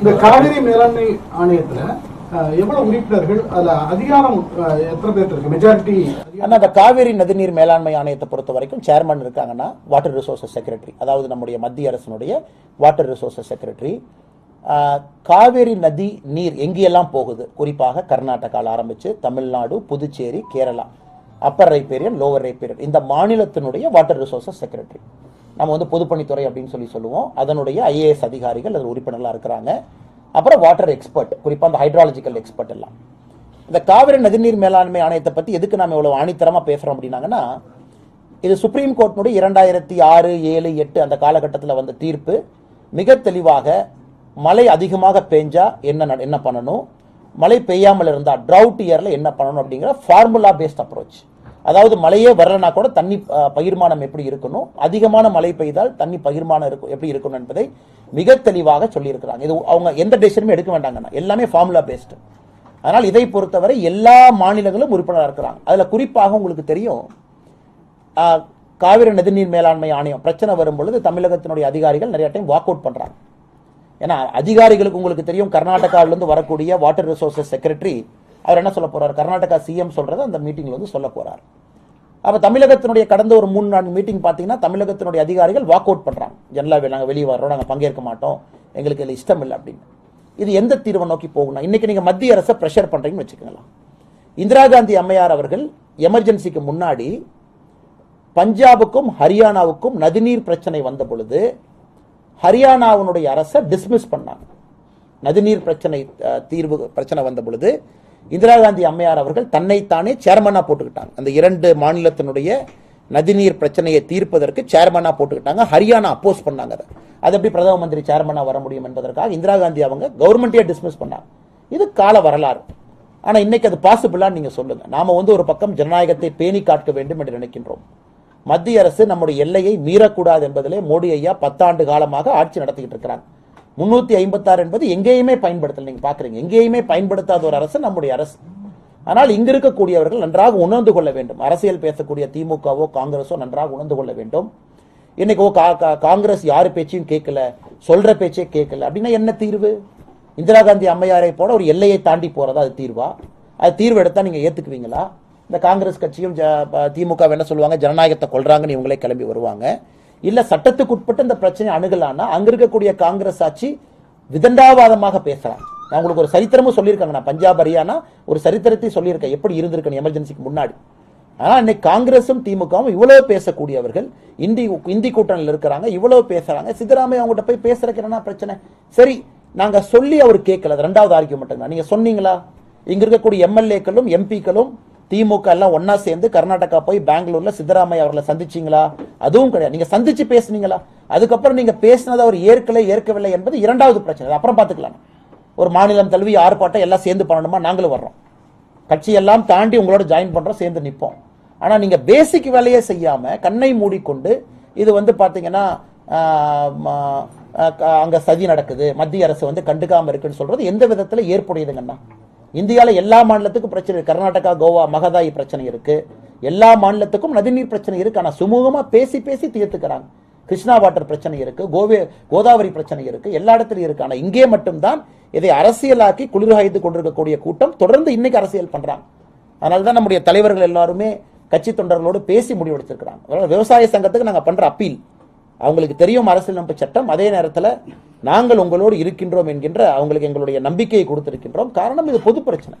இந்த காவிரி மேலாண்மை ஆணையத்துல எவ்வளவு உறுப்பினர்கள் அதுல அதிகாரம் எத்தனை பேர் இருக்கு? மெஜாரிட்டி ஆனா அந்த காவேரி நதிநீர் மேலாண்மை ஆணையத்தை பொறுத்த வரைக்கும் சேர்மன் இருக்காங்கன்னா வாட்டர் ரிசோர்சஸ் செக்ரட்டரி அதாவது நம்முடைய மத்திய அரசினுடைய வாட்டர் ரிசோர்சஸ் செக்ரட்டரி காவேரி நதி நீர் எங்கெல்லாம் போகுது? குறிப்பாக கர்நாடகாவில் ஆரம்பிச்சு Tamil Nadu Puducherry Kerala. Upper riparian lower riparian இந்த மாநிலத்தினுடைய வாட்டர் ரிசோர்சஸ் செக்ரட்டரி நம்ம வந்து பொதுப்பணித்துறை அப்படின்னு சொல்லி சொல்லுவோம். அதனுடைய ஐஏஎஸ் அதிகாரிகள் அதில் உறுப்பினர்களாக இருக்கிறாங்க. அப்புறம் வாட்டர் எக்ஸ்பர்ட் குறிப்பாக அந்த ஹைட்ராலஜிக்கல் எக்ஸ்பர்ட் எல்லாம். இந்த காவிரி நதிநீர் மேலாண்மை ஆணையத்தை பற்றி எதுக்கு நாம் இவ்வளோ ஆணித்தரமாக பேசுகிறோம் அப்படின்னாங்கன்னா இது சுப்ரீம் கோர்ட்டினுடைய இரண்டாயிரத்தி ஆறு ஏழு எட்டு அந்த காலகட்டத்தில் வந்த தீர்ப்பு. மிக தெளிவாக மழை அதிகமாக பெஞ்சா என்ன என்ன பண்ணணும்? மழை பெய்யாமல் இருந்தால் ட்ரவுட் இயரில் என்ன பண்ணணும் அப்படிங்கிற ஃபார்முலா பேஸ்ட் அப்ரோச் அதாவது மழையே வரலனா கூட தண்ணி பகிர்மானம் எப்படி இருக்கணும்? அதிகமான மழை பெய்தால் தண்ணி பகிர்மானம் இருக்கும் எப்படி இருக்கணும் என்பதை மிக தெளிவாக சொல்லியிருக்கிறாங்க. இது அவங்க எந்த டெசிஷனுமே எடுக்க வேண்டாங்கண்ணா. எல்லாமே ஃபார்முலா பேஸ்டு அதனால் இதை பொறுத்தவரை எல்லா மாநிலங்களும் உறுப்பினராக இருக்கிறாங்க. அதில் குறிப்பாக உங்களுக்கு தெரியும் காவிரி நதிநீர் மேலாண்மை ஆணையம் பிரச்சனை வரும் பொழுது தமிழகத்தினுடைய அதிகாரிகள் நிறைய டைம் வாக் அவுட் பண்ணுறாங்க ஏன்னா அதிகாரிகளுக்கு உங்களுக்கு தெரியும் கர்நாடகாவிலேருந்து வரக்கூடிய வாட்டர் ரிசோர்சஸ் செக்ரட்டரி அவர் என்ன சொல்ல போறார்? கர்நாடகா சிஎம் சொல்றதை அந்த மீட்டிங்ல வந்து சொல்ல போறார். அப்ப தமிழகத்தினுடைய கடந்த ஒரு மூணு நான்கு மீட்டிங் பார்த்தீங்கன்னா தமிழகத்தினுடைய அதிகாரிகள் வாக் அவுட் பண்றாங்க. ஜெனரலாக நாங்கள் வெளியே வர்றோம் நாங்கள் பங்கேற்க மாட்டோம். எங்களுக்கு இதில் இஷ்டம் இல்லை அப்படின்னு. இது எந்த தீர்வை நோக்கி போகணும் இன்னைக்கு நீங்க மத்திய அரசை ப்ரெஷர் பண்றீங்கன்னு வச்சுக்கோங்களேன். இந்திரா காந்தி அம்மையார் அவர்கள் எமர்ஜென்சிக்கு முன்னாடி பஞ்சாபுக்கும் ஹரியானாவுக்கும் நதிநீர் பிரச்சனை வந்த பொழுது ஹரியானாவினுடைய அரசை டிஸ்மிஸ் பண்ணாங்க. நதிநீர் பிரச்சனை தீர்வு பிரச்சனை வந்த பொழுது இந்திரா காந்தி அம்மையார் அவர்கள் தன்னைத்தானே சேர்மனா போட்டுக்கிட்டாங்க. அந்த இரண்டு மாநிலத்தினுடைய நதிநீர் பிரச்சனையை தீர்ப்பதற்கு சேர்மனா போட்டுக்கிட்டாங்க. ஹரியானா அப்போஸ் பண்ணாங்க அதை. அது எப்படி பிரதம மந்திரி சேர்மனா வர முடியும் என்பதற்காக இந்திரா காந்தி அவங்க கவர்மெண்ட்டே டிஸ்மிஸ் பண்ணாங்க. இது கால வரலாறு. ஆனா இன்னைக்கு அது பாசிபிளான்னு நீங்க சொல்லுங்க. நாம வந்து ஒரு பக்கம் ஜனநாயகத்தை பேணி காக்க வேண்டும் என்று நினைக்கின்றோம். மத்திய அரசு நம்முடைய எல்லையை மீறக்கூடாது என்பதிலே மோடி ஐயா பத்தாண்டு காலமாக ஆட்சி நடத்திக்கிட்டு இருக்கிறாங்க. முன்னூற்றி ஐம்பத்தாறு என்பது எங்கேயுமே பயன்படுத்தல. நீங்கள் பார்க்குறீங்க எங்கேயுமே பயன்படுத்தாத ஒரு அரசு நம்முடைய அரசு. ஆனால் இங்கு இருக்கக்கூடியவர்கள் நன்றாக உணர்ந்து கொள்ள வேண்டும். அரசியல் பேசக்கூடிய திமுகவோ காங்கிரஸோ நன்றாக உணர்ந்து கொள்ள வேண்டும். இன்னைக்கு ஓ கா- கா- காங்கிரஸ் யார் பேச்சையும் கேட்கல சொல்ற பேச்சே கேட்கல. அப்படின்னா என்ன தீர்வு? இந்திரா காந்தி அம்மையாரை போல ஒரு எல்லையை தாண்டி போறதா அது தீர்வா? அது தீர்வு எடுத்தா நீங்க ஏத்துக்குவீங்களா? இந்த காங்கிரஸ் கட்சியும் ஜ- திமுக என்ன சொல்லுவாங்க? ஜனநாயகத்தை கொள்றாங்கன்னு இவங்களே கிளம்பி வருவாங்க. இல்ல சட்டத்துக்கு உட்பட்டு இந்த பிரச்சனை அணுகலான்னா அங்க இருக்கக்கூடிய காங்கிரஸ் ஆட்சி விதண்டாவாதமாக பேசலாம். நான் உங்களுக்கு ஒரு சரித்திரமும் சொல்லியிருக்காங்க. நான் பஞ்சாப் ஹரியானா ஒரு சரித்திரத்தை சொல்லியிருக்கேன். எப்படி இருந்திருக்கணும் எமர்ஜென்சிக்கு முன்னாடி. ஆனா இன்னைக்கு காங்கிரஸும் திமுகவும் இவ்வளவு பேசக்கூடியவர்கள் இந்தி இந்தி கூட்டணியில் இருக்கிறாங்க இவ்வளவு பேசுறாங்க. சித்தராமையா அவங்ககிட்ட போய் பேசுறதுக்கு என்னன்னா பிரச்சனை? சரி நாங்கள் சொல்லி அவர் கேட்கல. அது ரெண்டாவது ஆர்கியூமெண்ட் நீங்கள் சொன்னீங்களா? இங்கே இருக்கக்கூடிய எம்எல்ஏக்களும் எம்பிக்களும் திமுக எல்லாம் ஒன்னா சேர்ந்து கர்நாடகா போய் பெங்களூர்ல சித்தராமையா அவர்களை சந்திச்சீங்களா? அதுவும் கிடையாது. நீங்க சந்திச்சு பேசுனீங்களா? அதுக்கப்புறம் நீங்க பேசினதை அவர் ஏற்கலை ஏற்கவில்லை என்பது இரண்டாவது பிரச்சனை. அப்புறம் பாத்துக்கலாம் ஒரு மாநிலம் தழுவி ஆர்ப்பாட்டம் எல்லாம் சேர்ந்து பண்ணணுமா? நாங்களும் வர்றோம். கட்சியெல்லாம் தாண்டி உங்களோட ஜாயின் பண்றோம் சேர்ந்து நிற்போம் ஆனா நீங்க பேசிக் வேலையே செய்யாம கண்ணை மூடிக்கொண்டு இது வந்து பாத்தீங்கன்னா க- அங்க சதி நடக்குது. மத்திய அரசு வந்து கண்டுக்காம இருக்குன்னு சொல்றது எந்த விதத்துல ஏற்புடையதுங்கண்ணா? இந்தியாவில் எல்லா மாநிலத்துக்கும் பிரச்சனை இருக்கு. கர்நாடகா கோவா மகதாயி பிரச்சனை இருக்கு. எல்லா மாநிலத்துக்கும் நதிநீர் பிரச்சனை இருக்கு. ஆனால் சுமூகமாக பேசி பேசி தீர்த்துக்கிறாங்க. கிருஷ்ணா வாட்டர் பிரச்சனை இருக்கு. கோவே கோதாவரி பிரச்சனை இருக்கு. எல்லா இடத்துலையும் இருக்கு. ஆனால் இங்கே மட்டும்தான் இதை அரசியலாக்கி குளிர்காய்ந்து கொண்டிருக்கக்கூடிய கூட்டம் தொடர்ந்து இன்னைக்கு அரசியல் பண்றாங்க. அதனால தான் நம்முடைய தலைவர்கள் எல்லாருமே கட்சி தொண்டர்களோடு பேசி முடிவெடுத்திருக்கிறாங்க. விவசாய சங்கத்துக்கு நாங்கள் பண்ற அப்பீல். அவங்களுக்கு தெரியும் அரசியலமைப்பு சட்டம் அதே நேரத்தில் நாங்கள் உங்களோடு இருக்கின்றோம் என்கின்ற அவங்களுக்கு எங்களுடைய நம்பிக்கையை கொடுத்திருக்கின்றோம். காரணம் இது பொது பிரச்சனை.